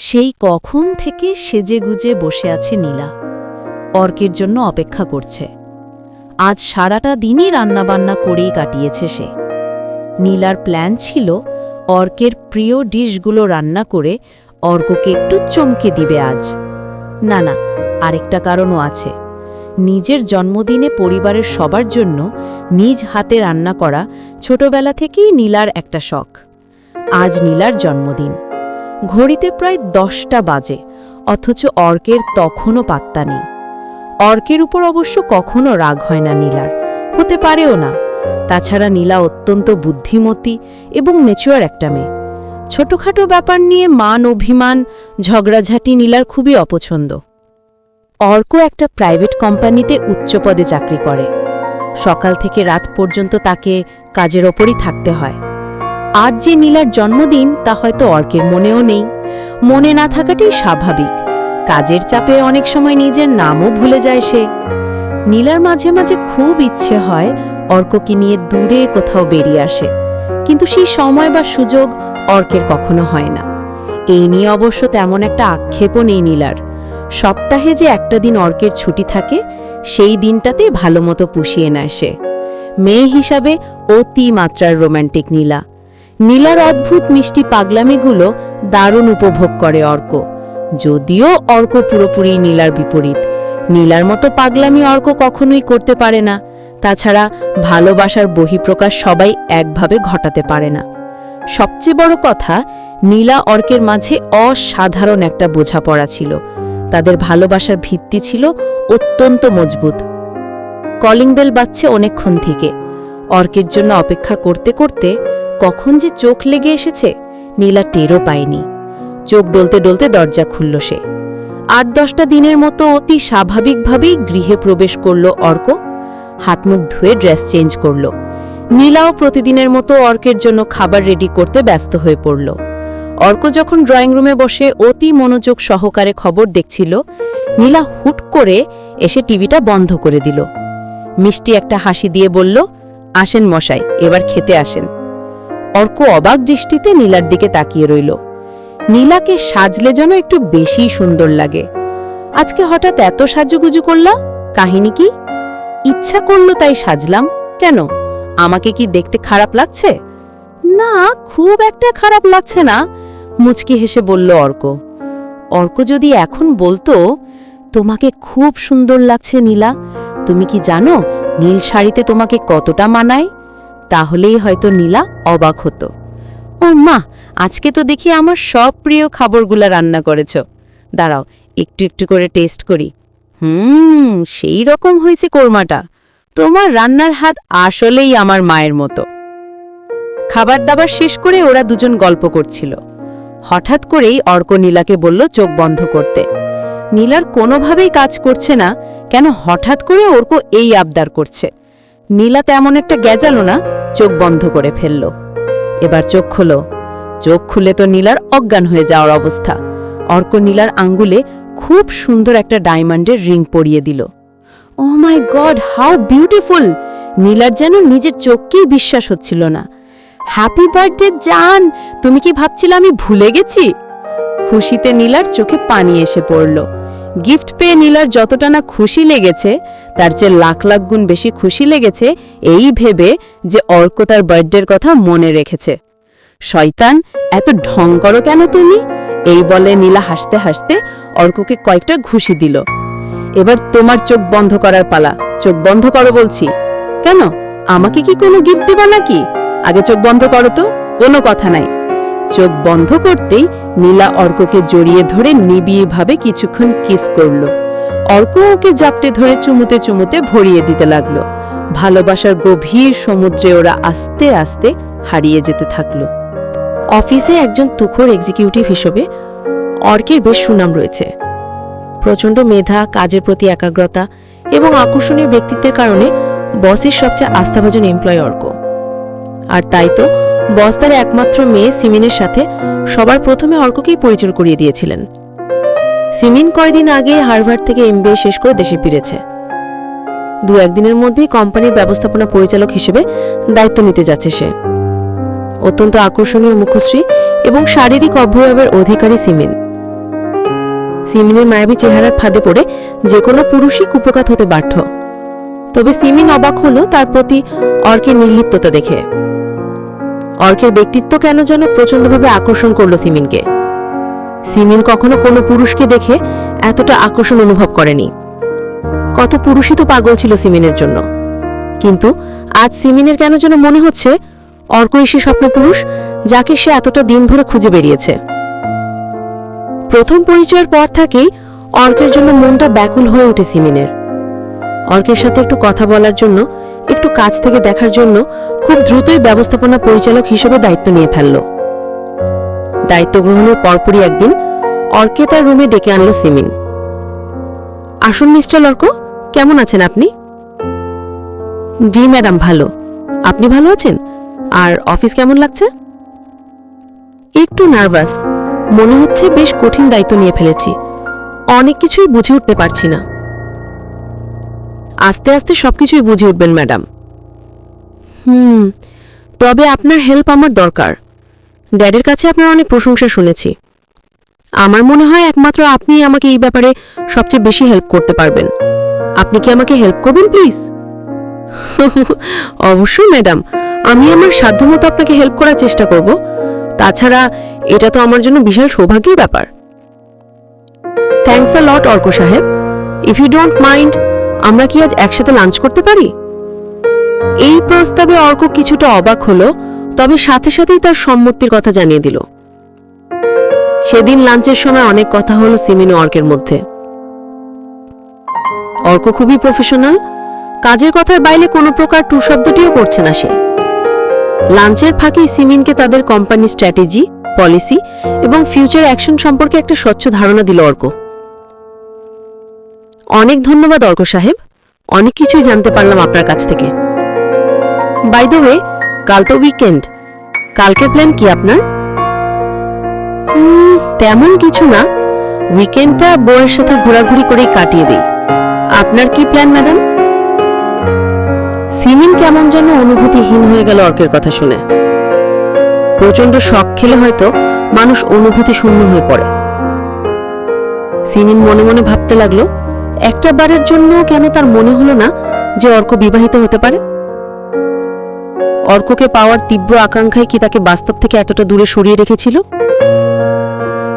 সেই কখন থেকে সেজেগুজে বসে আছে নীলা। অর্কের জন্য অপেক্ষা করছে। আজ সারাটা দিনই রান্নাবান্না করেই কাটিয়েছে সে। নীলার প্ল্যান ছিল অর্কের প্রিয় ডিশগুলো রান্না করে অর্ককে একটু চমকে দিবে আজ। না না, আরেকটা কারণও আছে। নিজের জন্মদিনে পরিবারের সবার জন্য নিজ হাতে রান্না করা ছোটবেলা থেকেই নীলার একটা শখ। আজ নীলার জন্মদিন। ঘড়িতে প্রায় দশটা বাজে, অথচ অর্কের তখনও পাত্তা নেই। অর্কের উপর অবশ্য কখনো রাগ হয় না নীলার, হতে পারেও না। তাছাড়া নীলা অত্যন্ত বুদ্ধিমতী এবং মেচুয়ার একটা মেয়ে। ছোটখাটো ব্যাপার নিয়ে মান, অভিমান, ঝগড়াঝাটি নীলার খুবই অপছন্দ। অর্ক একটা প্রাইভেট কোম্পানিতে উচ্চপদে চাকরি করে। সকাল থেকে রাত পর্যন্ত তাকে কাজের ওপরই থাকতে হয়। আজ যে নীলার জন্মদিন, তা হয়তো অর্কের মনেও নেই। মনে না থাকাটাই স্বাভাবিক। কাজের চাপে অনেক সময় নিজের নামও ভুলে যায় সে। নীলার মাঝে মাঝে খুব ইচ্ছে হয় অর্ককে নিয়ে দূরে কোথাও বেরিয়ে আসে। কিন্তু সেই সময় বা সুযোগ অর্কের কখনো হয় না। এই নিয়ে অবশ্য তেমন একটা আক্ষেপও নেই নীলার। সপ্তাহে যে একটা দিন অর্কের ছুটি থাকে, সেই দিনটাতে ভালোমতো পুষিয়ে নেয় সে। মেয়ে হিসাবে অতি মাত্রার রোম্যান্টিক নীলা। নীলার অদ্ভুত মিষ্টি পাগলামিগুলো দারুণ উপভোগ করে অর্ক। যদিও অর্ক পুরোপুরি নীলার বিপরীত। নীলার মতো পাগলামি অর্ক কখনোই করতে পারে না। তাছাড়া ভালোবাসার বহিঃপ্রকাশ সবাই একভাবে ঘটাতে পারে না। সবচেয়ে বড় কথা, নীলা অর্কের মাঝে অসাধারণ একটা বোঝাপড়া ছিল। তাদের ভালোবাসার ভিত্তি ছিল অত্যন্ত মজবুত। কলিং বেল বাজছে অনেকক্ষণ থেকে। অর্কের জন্য অপেক্ষা করতে করতে কখন যে চোখ লেগে এসেছে, নীলা টেরও পায়নি। চোখ ডলতে ডলতে দরজা খুলল সে। আট দশটা দিনের মতো অতি স্বাভাবিকভাবেই গৃহে প্রবেশ করল অর্ক। হাত মুখ ধুয়ে ড্রেস চেঞ্জ করল। নীলাও প্রতিদিনের মতো অর্কের জন্য খাবার রেডি করতে ব্যস্ত হয়ে পড়ল। অর্ক যখন ড্রয়িং রুমে বসে অতি মনোযোগ সহকারে খবর দেখছিল, নীলা হুট করে এসে টিভিটা বন্ধ করে দিল। মিষ্টি একটা হাসি দিয়ে বলল, আসেন মশাই, এবার খেতে আসেন। অর্ক অবাক দৃষ্টিতে নীলার দিকে তাকিয়ে রইল। নীলাকে সাজলে যেন একটু বেশি সুন্দর লাগে। আজকে হঠাৎ এত সাজুগুজু করলা? কাহিনী কি? ইচ্ছা করল তাই সাজলাম। কেন? আমাকে কি দেখতে খারাপ লাগছে? না, খুব একটা খারাপ লাগছে না, মুচকি হেসে বলল অর্ক। অর্ক যদি এখন বলতো, তোমাকে খুব সুন্দর লাগছে নীলা। তুমি কি জানো, নীল শাড়িতে তোমাকে কতটা মানায়? তাহলেই হয়তো নীলা অবাক হতো। ও মা, আজকে তো দেখি আমার সব প্রিয় খাবারগুলা রান্না করেছ। দাঁড়াও, একটু একটু করে টেস্ট করি। হুম, সেই রকম হয়েছে কোরমাটা। তোমার রান্নার হাত আসলেই আমার মায়ের মতো। খাবার দাবার শেষ করে ওরা দুজন গল্প করছিল। হঠাৎ করেই অর্ক নীলাকে বলল চোখ বন্ধ করতে। নীলার কোনোভাবেই কাজ করছে না, কেন হঠাৎ করে অর্ক এই আবদার করছে। নীলা তেমন একটা গেজালো না, চোখ বন্ধ করে ফেলল। এবার চোখ খোলো। চোখ খুলে তো নীলার অজ্ঞান হয়ে যাওয়ার অবস্থা। অর্ক নীলার আঙ্গুলে খুব সুন্দর একটা ডায়মন্ডের রিং পরিয়ে দিল। Oh my god, how beautiful! নীলার যেন নিজের চোখকেই বিশ্বাস হচ্ছিল না। হ্যাপি বার্থডে, জান! তুমি কি ভাবছিলে আমি ভুলে গেছি? খুশিতে নীলার চোখে পানি এসে পড়ল। গিফট পেয়ে নীলার যতটা না খুশি লেগেছে, তার চেয়ে লাখ লাখ গুণ বেশি খুশি লেগেছে এই ভেবে যে অর্ক তার বার্থডের কথা মনে রেখেছে। শয়তান, এত ঢং করো কেন তুমি? এই বলে নীলা হাসতে হাসতে অর্ককে কয়েকটা ঘুষি দিল। এবার তোমার চোখ বন্ধ করার পালা। চোখ বন্ধ করো বলছি। কেন? আমাকে কি কোনো গিফট দিবা নাকি? আগে চোখ বন্ধ করো তো। কোনো কথা নাই। চোখ বন্ধ করতেই নীলা অর্ককে জড়িয়ে ধরে নিবিড়ভাবে কিছুক্ষণ কিস করল। অর্ক ওকে জাপটে ধরে চুমুতে চুমুতে ভরিয়ে দিতে লাগল। ভালোবাসার গভীর সমুদ্রে ওরা আস্তে আস্তে হারিয়ে যেতে থাকল। অফিসে একজন তুখোর এক্সিকিউটিভ হিসেবে অর্কের বেশ সুনাম রয়েছে। প্রচণ্ড মেধা, কাজের প্রতি একাগ্রতা এবং আকর্ষণীয় ব্যক্তিত্বের কারণে বসের সবচেয়ে আস্থাভাজন এমপ্লয় অর্ক। আর তাই তো বস তার একমাত্র মেয়ে সিমিনের সাথে সবার প্রথমে অর্ককেই পরিচয় করিয়ে দিয়েছিলেন। সিমিন কয়েকদিন আগে হার্ভার্ড থেকে এমবিএ শেষ করে দেশে ফিরেছে। দু একদিনের মধ্যেই কোম্পানির ব্যবস্থাপনা পরিচালক হিসেবে দায়িত্ব নিতে যাচ্ছে সে। অত্যন্ত আকর্ষণীয় মুখশ্রী এবং শারীরিক অভ্যয়ের অধিকারী সিমেন। সিমিনের মায়াবী চেহারার ফাঁদে পড়ে যে কোনো পুরুষই কুপকাত হতে বাধ্য। তবে সিমিন অবাক হলো তার প্রতি অর্কের নির্লিপ্ততা দেখে। অর্কের ব্যক্তিত্ব কেন যেন প্রচণ্ডভাবে আকর্ষণ করল সিমিনকে। সিমিন কখনো কোনো পুরুষকে দেখে এতটা আকর্ষণ অনুভব করেনি। কত পুরুষই তো পাগল ছিল সিমিনের জন্য। কিন্তু আজ সিমিনের কেন যেন মনে হচ্ছে অর্কই সে স্বপ্ন পুরুষ যাকে সে এতটা দিন ভরে খুঁজে বেরিয়েছে। প্রথম পরিচয়ের পর থেকেই অর্কের জন্য মনটা ব্যাকুল হয়ে ওঠে সিমিনের। অর্কের সাথে একটু কথা বলার জন্য একটু কাছ থেকে দেখার জন্য খুব দ্রুতই ব্যবস্থাপনা পরিচালক হিসেবে দায়িত্ব নিয়ে ফেলল। দায়িত্ব গ্রহণের পরপরই একদিন অর্কে তার রুমে ডেকে আনলো সিমিন। আসুন, মিস্টার অর্ক, কেমন আছেন আপনি? জি, ম্যাডাম, ভালো। আপনি ভালো আছেন? আর অফিস কেমন লাগছে? একটু নার্ভাস। মনে হচ্ছে বেশ কঠিন দায়িত্ব নিয়ে ফেলেছি। অনেক কিছুই বুঝে উঠতে পারছি না। আস্তে আস্তে সবকিছুই বুঝে উঠবেন, ম্যাডাম। হুম, তবে আপনার হেল্প আমার দরকার। ড্যাডের কাছে আপনার অনেক প্রশংসা শুনেছি। আমার মনে হয় একমাত্র আপনি আমাকে এই ব্যাপারে সবচেয়ে বেশি হেল্প করতে পারবেন। আপনি কি আমাকে হেল্প করবেন, প্লিজ? অবশ্যই, ম্যাডাম। আমি আমার সাধ্যমতো আপনাকে হেল্প করার চেষ্টা করব। তাছাড়া এটা তো আমার জন্য বিশাল সৌভাগ্যের ব্যাপার। থ্যাংকস আ লট অর্ক সাহেব। ইফ ইউ ডোন্ট মাইন্ড আমরা কি আজ একসাথে লাঞ্চ করতে পারি? এই প্রস্তাবে অর্ক কিছুটা অবাক হলো, তবে সাথে সাথেই তার সম্মতির কথা জানিয়ে দিল। সেদিন লাঞ্চের সময় অনেক কথা হলো সিমিন অর্কের মধ্যে। অর্ক খুবই প্রফেশনাল কাজের কথার বাইরে কোনো প্রকার টু শব্দটিও করছে না সে। লাঞ্চের ফাঁকেই সিমিনকে তাদের কোম্পানি স্ট্র্যাটেজি পলিসি এবং ফিউচার অ্যাকশন সম্পর্কে একটা স্বচ্ছ ধারণা দিল অর্ক। অনেক ধন্যবাদ, অর্ক সাহেব। অনেক কিছুই জানতে পারলাম আপনার কাছ থেকে। বাই দ্য ওয়ে কাল তো উইকেন্ড কালকের প্ল্যান কি আপনার? তেমন কিছু না। উইকেন্ডটা বউয়ের সাথে ঘোরাঘুরি করেই কাটিয়ে দিই। আপনার কি প্ল্যান ম্যাডাম সিমিন কেমন যেন অনুভূতিহীন হয়ে গেল অর্কের কথা শুনে। প্রচণ্ড শখ খেলে হয়তো মানুষ অনুভূতি শূন্য হয়ে পড়ে। সিমিন মনে মনে ভাবতে লাগল একটা বারের জন্য কেন তার মনে হলো না যে অর্ক বিবাহিত হতে পারে? অর্ককে পাওয়ার তীব্র আকাঙ্ক্ষায় কি তাকে বাস্তব থেকে এতটা দূরে সরিয়ে রেখেছিল?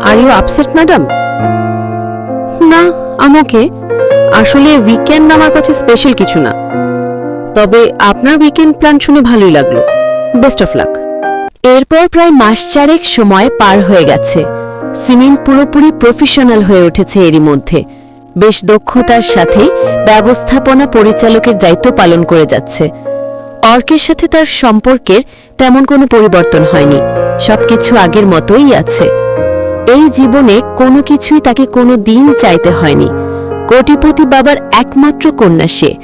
আর ইউ আপসেট ম্যাডাম না, আমাকে। আসলে উইকেন্ড আমার কাছে স্পেশাল কিছু না। তবে আপনার উইকেন্ড প্ল্যান শুনে ভালোই লাগল। বেস্ট অফ লাক এরপর প্রায় মাস চারেক সময় পার হয়ে গেছে। সিমিন পুরোপুরি প্রফেশনাল হয়ে উঠেছে এরই মধ্যে। বেশ দক্ষতার সাথেই ব্যবস্থাপনা পরিচালকের দায়িত্ব পালন করে যাচ্ছে। অর্কের সাথে তার সম্পর্কের তেমন কোনো পরিবর্তন হয়নি। সবকিছু আগের মতোই আছে। এই জীবনে কোনো কিছুই তাকে কোনো দিন চাইতে হয়নি। কোটিপতি বাবার একমাত্র কন্যা সে।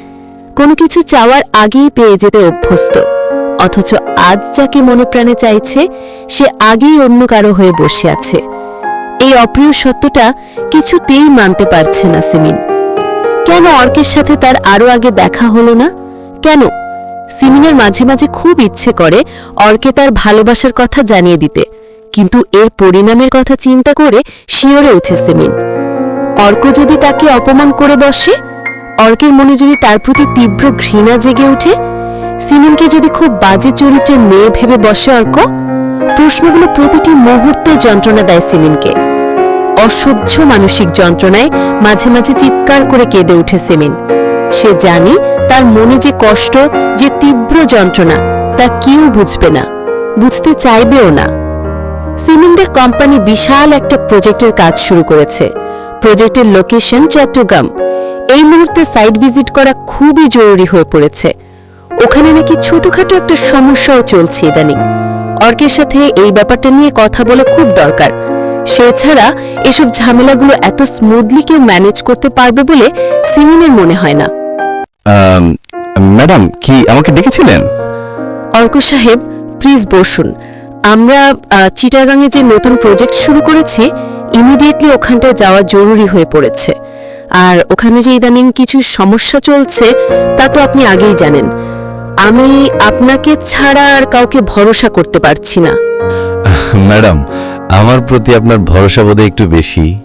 কোনো কিছু চাওয়ার আগেই পেয়ে যেতে অভ্যস্ত। অথচ আজ যাকে মনে প্রাণে চাইছে, সে আগেই অন্য কারও হয়ে বসে আছে। এই অপ্রিয় সত্যটা কিছুতেই মানতে পারছে না সিমিন। কেন অর্কের সাথে তার আরও আগে দেখা হলো না? কেন? সিমিনের মাঝে মাঝে খুব ইচ্ছে করে অর্কে তার ভালোবাসার কথা জানিয়ে দিতে। কিন্তু এর পরিণামের কথা চিন্তা করে শিওরে ওঠে সিমিন। অর্ক যদি তাকে অপমান করে বসে, অর্কের মনে যদি তার প্রতি তীব্র ঘৃণা জেগে ওঠে, সিমিনকে যদি খুব বাজে চরিত্রের মেয়ে ভেবে বসে অর্ক, প্রশ্নগুলো প্রতিটি মুহূর্তে যন্ত্রণা দেয় সিমিনকে। অসহ্য মানসিক যন্ত্রণায় মাঝে মাঝে চিৎকার করে কেঁদে ওঠে সিমিন। সে জানি তার মনে যে কষ্ট, যে তীব্র যন্ত্রণা, তা কেউ বুঝবে না, বুঝতে চাইবেও না। সিমিনদের কোম্পানি বিশাল একটা প্রজেক্টের কাজ শুরু করেছে। প্রজেক্টের লোকেশন চট্টগ্রাম। এই মুহূর্তে সাইট ভিজিট করা খুবই জরুরি হয়ে পড়েছে। ওখানে নাকি ছোটখাটো একটা সমস্যাও চলছে ইদানিং। অর্কের সাথে এই ব্যাপারটা নিয়ে কথা বলা খুব দরকার। সে ছাড়া এসব ঝামেলাগুলো এত স্মুথলি কেউ ম্যানেজ করতে পারবে বলে সিমিনের মনে হয় না। ম্যাডাম কি আমাকে ডেকেছিলেন? অর্ক সাহেব প্লিজ বসুন। আমরা আহ, চিটাগাংয়ে যে নতুন প্রজেক্ট শুরু করেছি ইমিডিয়েটলি ওখানটায় যাওয়া জরুরি হয়ে পড়েছে। আর ওখানে যে ইদানিং কিছু সমস্যা চলছে তা তো আপনি আগেই জানেন। আমি আপনাকে ছাড়া আর কাউকে ভরসা করতে পারছি না। ম্যাডাম আমার প্রতি আপনার ভরসা বোধহয় একটু বেশি।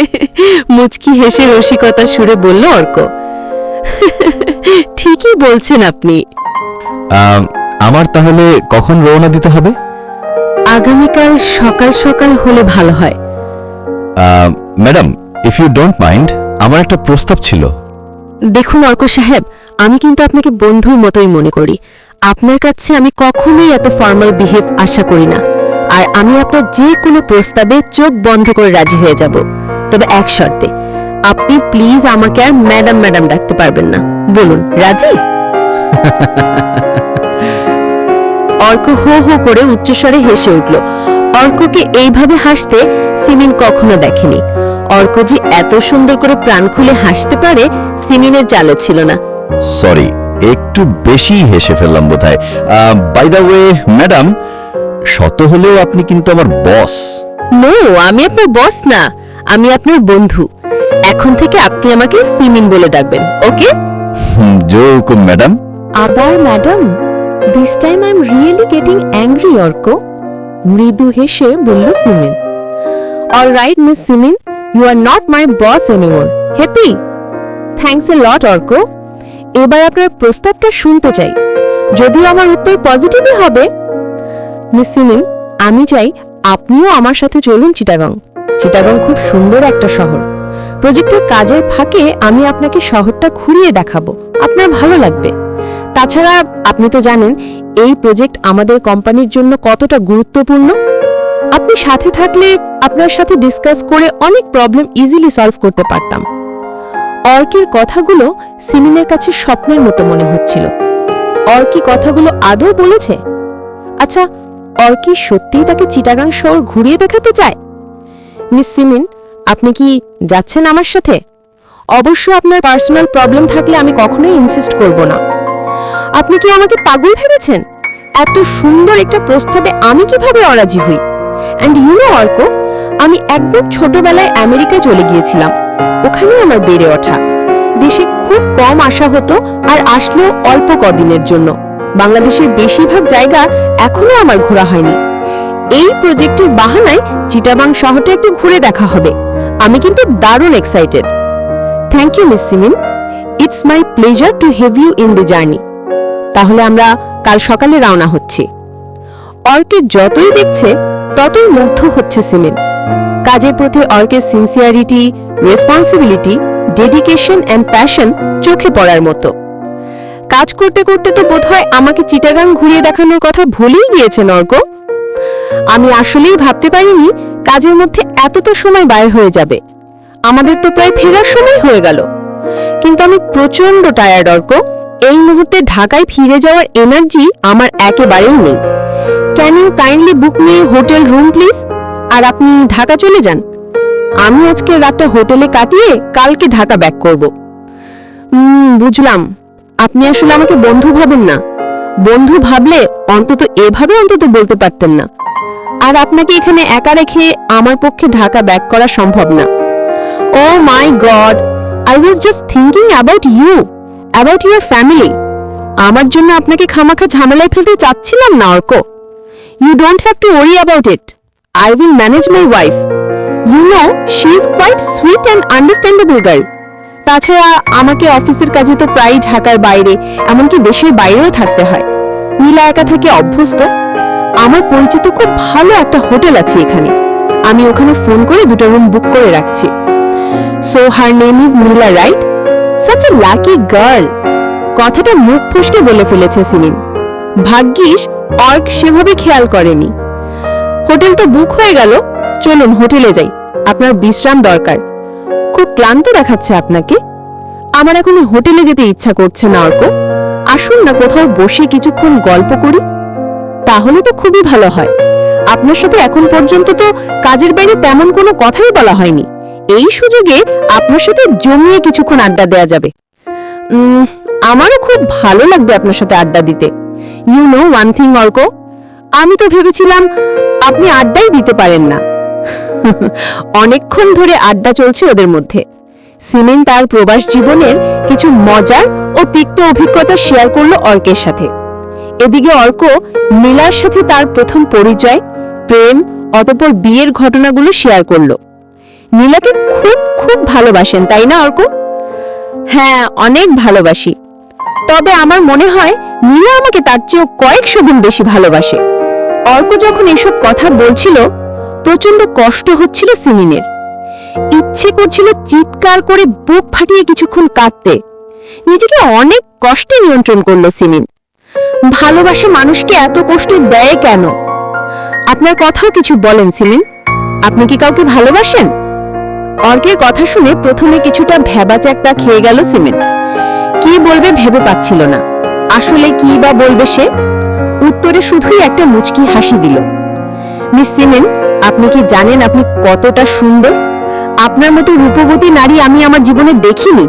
মুচকি হেসে রসিকতা সুরে বলল অর্ক ঠিকই বলছেন আপনি। আম, আমার তাহলে কখন রওনা দিতে হবে? আগামীকাল সকাল সকাল হলে ভালো হয়। Madam if you don't mind আমার একটা প্রস্তাব ছিল। দেখুন অর্ক সাহেব আমি কিন্তু আপনাকে বন্ধুর মতোই মনে করি। আপনার কাছে আমি কখনোই এত ফর্মাল বিহেভ আশা করি না। আর আমি আপনার যে কোনো প্রস্তাবে চোখ বন্ধ করে রাজি হয়ে যাব। তবে এক শর্তে, আপনি প্লিজ আমাকে আর ম্যাডাম ম্যাডাম ডাকতে পারবেন না। বলুন, রাজি? অর্ক হো হো করে উচ্চস্বরে হেসে উঠল। অর্ককে এইভাবে হাসতে সিমিন কখনো দেখেনি। অর্ক যে এত সুন্দর করে প্রাণ খুলে হাসতে পারে সিমিনের চালে ছিল না। সরি, একটু বেশি হেসে ফেললাম বোধহয়। বাই দ্য ওয়ে ম্যাডাম শত হলেও আপনি কিন্তু আমার বস। নো আমি আপনার বস না আমি আপনার বন্ধু। এখন থেকে আপনি আমাকে সিমিন বলে ডাকবেন ওকে? জোকুম ম্যাডাম। আবার madam this time I am really getting angry Arko. মৃদু হেসে বলল Simin. All right Miss Simin you are not my boss anymore happy thanks a lot Arko. এবার আপনার প্রস্তাবটা শুনতে চাই। যদিও আমার উত্তর পজিটিভই হবে মিস সিমিন আমি চাই আপনিও আমার সাথে চলুন চিটাগং। চিটাগং খুব সুন্দর একটা শহর। প্রজেক্টের কাজের ফাঁকে আমি আপনাকে শহরটা ঘুরিয়ে দেখাবো। আপনার ভালো লাগবে। তাছাড়া আপনি তো জানেন, এই প্রজেক্ট আমাদের কোম্পানির জন্য কতটা গুরুত্বপূর্ণ। আপনি সাথে থাকলে আপনার সাথে ডিসকাস করে অনেক প্রবলেম ইজিলি সলভ করতে পারতাম। অর্কের কথাগুলো সিমিনের কাছে স্বপ্নের মতো মনে হচ্ছিল। অর্কি কথাগুলো আদৌ বলেছে? আচ্ছা অর্কি সত্যিই তাকে চিটাগাং শহর ঘুরিয়ে দেখাতে চায়? মিস সিমিন, আপনি কি যাচ্ছেন আমার সাথে? অবশ্য আপনার পার্সোনাল প্রবলেম থাকলে আমি কখনোই ইনসিস্ট করব না। আপনি কি আমাকে পাগল ভেবেছেন? এত সুন্দর একটা প্রস্তাবে আমি কীভাবে অরাজি হই? অ্যান্ড ইউ নো অর্ক, আমি একদম ছোটবেলায় আমেরিকা চলে গিয়েছিলাম। ওখানেই আমার বেড়ে ওঠা। দেশে খুব কম আসা হতো আর আসলেও অল্প কদিনের জন্য। বাংলাদেশের বেশিরভাগ জায়গা এখনও আমার ঘোরা হয়নি। এই প্রজেক্টের বাহানায় চিটাবাং শহরটা একটু ঘুরে দেখা হবে। আমি কিন্তু দারুণ excited thank you Miss Simin it's my pleasure to have you in the journey তাহলে আমরা কাল সকালে রওনা হচ্ছি। অর্কে যতই দেখছে, ততই মুগ্ধ হচ্ছে সিমিন কাজের প্রতি অর্কের sincerity responsibility dedication and passion চোখে পড়ার মতো। কাজ করতে করতে তো বোধহয় আমাকে চিটাগাং ঘুরিয়ে দেখানোর কথা ভুলেই গিয়েছেন অর্ক আমি আসলেই ভাবতে পারিনি কাজের মধ্যে এতটা সময় ব্যয় হয়ে যাবে। আমাদের তো প্রায় ফেরার সময় হয়ে গেল। কিন্তু আমি প্রচণ্ড টায়ার্ড অর্ক এই মুহূর্তে ঢাকায় ফিরে যাওয়ার এনার্জি আমার একেবারেই নেই। Can you kindly book me hotel room please আর আপনি ঢাকা চলে যান। আমি আজকে রাতটা হোটেলে কাটিয়ে কালকে ঢাকা ব্যাক করব। বুঝলাম। আপনি আসলে আমাকে বন্ধু ভাবেন না। বন্ধু ভাবলে অন্তত এভাবে অন্তত বলতে পারতেন না। আর আপনাকে এখানে একা রেখে আমার পক্ষে ঢাকা ব্যাক করা সম্ভব না। ও my god I was just thinking about you about your family আমার জন্য আপনাকে খামাখা ঝামেলায় ফেলতে চাচ্ছিলাম না, Arko. You don't have to worry about it I will manage my wife you know she is quite sweet and understandable girl তাছাড়া আমাকে অফিসের কাজে তো প্রায় ঢাকার বাইরে, এমনকি দেশের বাইরেও থাকতে হয়। নীলা একা থেকে অভ্যস্ত। আমার পরিচিত খুব ভালো একটা হোটেল আছে এখানে। আমি ওখানে ফোন করে দুটো রুম বুক করে রাখছি। So her name is Nila right such a lucky girl কথাটা মুখ ফসকে বলে ফেলেছে সিমিন। ভাগ্যিস, অর্ক সেভাবে খেয়াল করেনি। হোটেল তো বুক হয়ে গেল। চলুন হোটেলে যাই। আপনার বিশ্রাম দরকার। খুব ক্লান্ত দেখাচ্ছে আপনাকে। আমার এখন হোটেলে যেতে ইচ্ছা করছে না, অর্ক। আসুন না কোথাও বসে কিছুক্ষণ গল্প করি। তাহলে তো খুবই ভালো হয়। আপনার সাথে এখন পর্যন্ত তো কাজের বাইরে তেমন কোনো কথাই বলা হয়নি। এই সুযোগে আপনার সাথে জমিয়ে কিছুক্ষণ আড্ডা দেয়া যাবে। আমারও খুব ভালো লাগবে আপনার সাথে আড্ডা দিতে। You know one thing Arko. আমি তো ভেবেছিলাম আপনি আড্ডাই দিতে পারেন না। অনেকক্ষণ ধরে আড্ডা চলছে ওদের মধ্যে। সিমেন তার প্রবাস জীবনের কিছু মজার ও তিক্ত অভিজ্ঞতা শেয়ার করল অর্কের সাথে। এদিকে অর্ক নীলার সাথে তার প্রথম পরিচয়, প্রেম, অতপর বিয়ের ঘটনাগুলো শেয়ার করল। নীলাকে খুব খুব ভালোবাসেন, তাই না, অর্ক? হ্যাঁ অনেক ভালোবাসি। তবে আমার মনে হয় নীলা আমাকে তার চেয়েও কয়েকশো গুণ বেশি ভালোবাসে। অর্ক যখন এসব কথা বলছিল প্রচণ্ড কষ্ট হচ্ছিল সিমিনের। ইচ্ছে করছিল চিৎকার করে বুক ফাটিয়ে কিছুক্ষণ কাঁদতে। নিজেকে অনেক কষ্টে নিয়ন্ত্রণ করল সিমিন। ভালোবাসা মানুষকে এত কষ্ট দেয় কেন? আপনার কথাও কিছু বলেন সিমিন। আপনি কি কাউকে ভালোবাসেন? অর্কের কথা শুনে প্রথমে কিছুটা ভেবাচাকটা খেয়ে গেল সিমিন। কি বলবে ভেবে পাচ্ছিল না। আসলে কি বা বলবে সে? উত্তরে শুধুই একটা মুচকি হাসি দিল। মিস সিমেন আপনি কি জানেন আপনি কতটা সুন্দর? আপনার মতো রূপবতী নারী আমি আমার জীবনে দেখিনি।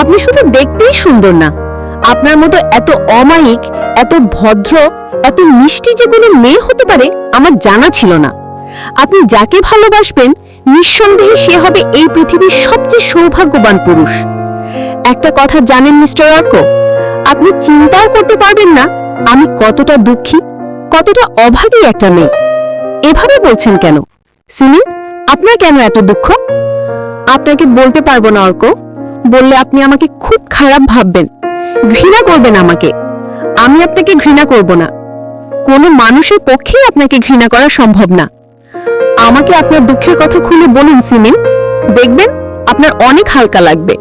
আপনি শুধু দেখতেই সুন্দর না, আপনার মতো এত অমায়িক, এত ভদ্র, এত মিষ্টি যে কোনো মেয়ে হতে পারে আমার জানা ছিল না। আপনি যাকে ভালোবাসবেন, নিঃসন্দেহে সে হবে এই পৃথিবীর সবচেয়ে সৌভাগ্যবান পুরুষ। একটা কথা জানেন মিস্টার অর্ক আপনি চিন্তাও করতে পারবেন না আমি কতটা দুঃখী, কতটা অভাবী একটা মেয়ে। এভাবে বলছেন কেন? সিমি, আপনার কেন এত দুঃখ? আপনাকে বলতে পারব না, অর্ক। বললে আপনি আমাকে খুব খারাপ ভাববেন। ঘৃণা করবেন আমাকে। আমি আপনাকে ঘৃণা করব না। কোনো মানুষের পক্ষেই আপনাকে ঘৃণা করা সম্ভব না। আমাকে আপনার দুঃখের কথা খুলে বলুন সিমিন দেখবেন, আপনার অনেক হালকা লাগবে।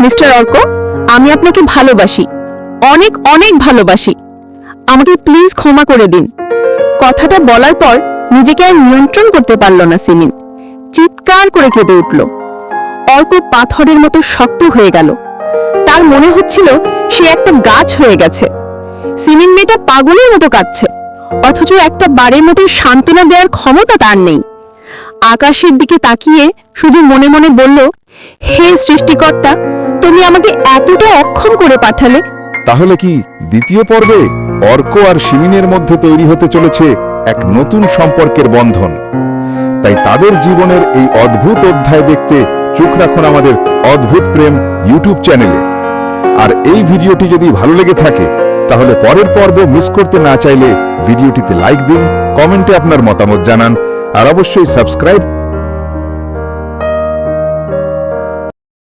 মিস্টার অর্ক, আমি আপনাকে ভালোবাসি। অনেক অনেক ভালোবাসি। আমাকে প্লিজ ক্ষমা করে দিন। কথাটা বলার পর নিজেকে আর নিয়ন্ত্রণ করতে পারল না সিমিন। চিৎকার করে কেঁদে উঠল। অর্ক পাথরের মতো শক্ত হয়ে গেল। তার মনে হচ্ছিল সে একটা গাছ হয়ে গেছে। সিমিন মেয়েটা পাগলের মতো কাঁদছে, অথচ একটা বারের মতো সান্ত্বনা দেওয়ার ক্ষমতা তার নেই। আকাশের দিকে তাকিয়ে শুধু মনে মনে বলল, হে সৃষ্টিকর্তা, তুমি আমাকে এতটা অক্ষম করে পাঠালে। তাহলে কি দ্বিতীয় পর্বে অর্ক আর সিমিনের মধ্যে তৈরি হতে চলেছে এক নতুন সম্পর্কের বন্ধন। তাই তাদের জীবনের এই অদ্ভুত অধ্যায় দেখতে চোখ রাখুন আমাদের অদ্ভুত প্রেম ইউটিউব চ্যানেলে। আর এই ভিডিওটি যদি ভালো লেগে থাকে, তাহলে পরের পর্ব মিস করতে না চাইলে ভিডিওটিতে লাইক দিন, কমেন্টে আপনার মতামত জানান, আর অবশ্যই সাবস্ক্রাইব